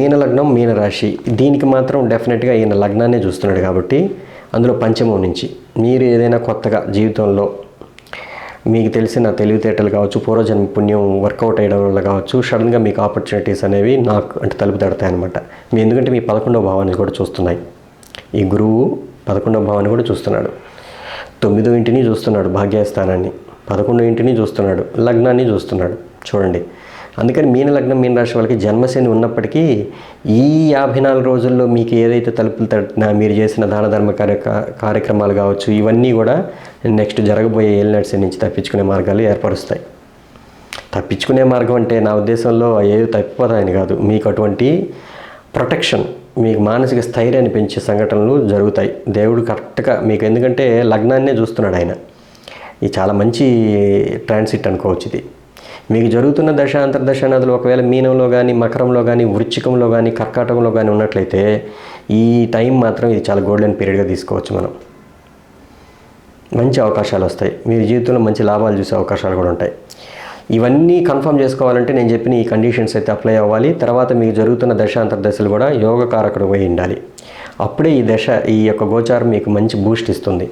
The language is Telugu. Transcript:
మీన లగ్నం మీన రాశి. దీనికి మాత్రం డెఫినెట్గా ఈయన లగ్నాన్ని చూస్తున్నాడు కాబట్టి అందులో పంచమం నుంచి. మీరు ఏదైనా కొత్తగా జీవితంలో మీకు తెలిసిన తెలివితేటలు కావచ్చు పూర్వజన్మ పుణ్యం వర్కౌట్ అయ్యడం వల్ల కావచ్చు సడన్గా మీకు ఆపర్చునిటీస్ అనేవి నాకు అంటే తలుపు తడతాయి అనమాట మీ ఎందుకంటే మీ పదకొండవ భావాన్ని కూడా చూస్తున్నాయి. ఈ గురువు పదకొండవ భావాన్ని కూడా చూస్తున్నాడు. తొమ్మిదో ఇంటిని చూస్తున్నాడు భాగ్యస్థానాన్ని. పదకొండో ఇంటిని చూస్తున్నాడు లగ్నాన్ని చూస్తున్నాడు. చూడండి. అందుకని మీన లగ్నం మీన రాశి వాళ్ళకి జన్మశని ఉన్నప్పటికీ ఈ యాభై నాలుగు రోజుల్లో మీకు ఏదైతే తలుపులు తట్టినా మీరు చేసిన దాన ధర్మ కార్య కార్యక్రమాలు కావచ్చు ఇవన్నీ కూడా నెక్స్ట్ జరగబోయే ఏలినట్స్ నుంచి తప్పించుకునే మార్గాలు ఏర్పరుస్తాయి. తప్పించుకునే మార్గం అంటే నా ఉద్దేశంలో ఏదో తప్పిపోతాయని కాదు. మీకు అటువంటి ప్రొటెక్షన్ మీకు మానసిక స్థైర్యాన్ని పెంచే సంఘటనలు జరుగుతాయి. దేవుడు కరెక్ట్గా మీకు ఎందుకంటే లగ్నాన్నే చూస్తున్నాడు ఆయన. ఇది చాలా మంచి ట్రాన్సిట్ అనుకోవచ్చు ఇది. మీకు జరుగుతున్న దశ అంతర్దశ నదులు ఒకవేళ మీనంలో కానీ మకరంలో కానీ వృచ్చికంలో కానీ కర్కాటకంలో కానీ ఉన్నట్లయితే ఈ టైం మాత్రం ఇది చాలా గోల్డెన్ పీరియడ్గా తీసుకోవచ్చు మనం. మంచి అవకాశాలు వస్తాయి. మీరు జీవితంలో మంచి లాభాలు చూసే అవకాశాలు కూడా ఉంటాయి. ఇవన్నీ కన్ఫర్మ్ చేసుకోవాలంటే నేను చెప్పిన ఈ కండిషన్స్ అయితే అప్లై అవ్వాలి. తర్వాత మీకు జరుగుతున్న దశ అంతర్దశలు కూడా యోగకారకుడు పోయి ఉండాలి. అప్పుడే ఈ దశ ఈ యొక్క గోచారం మీకు మంచి బూస్ట్ ఇస్తుంది.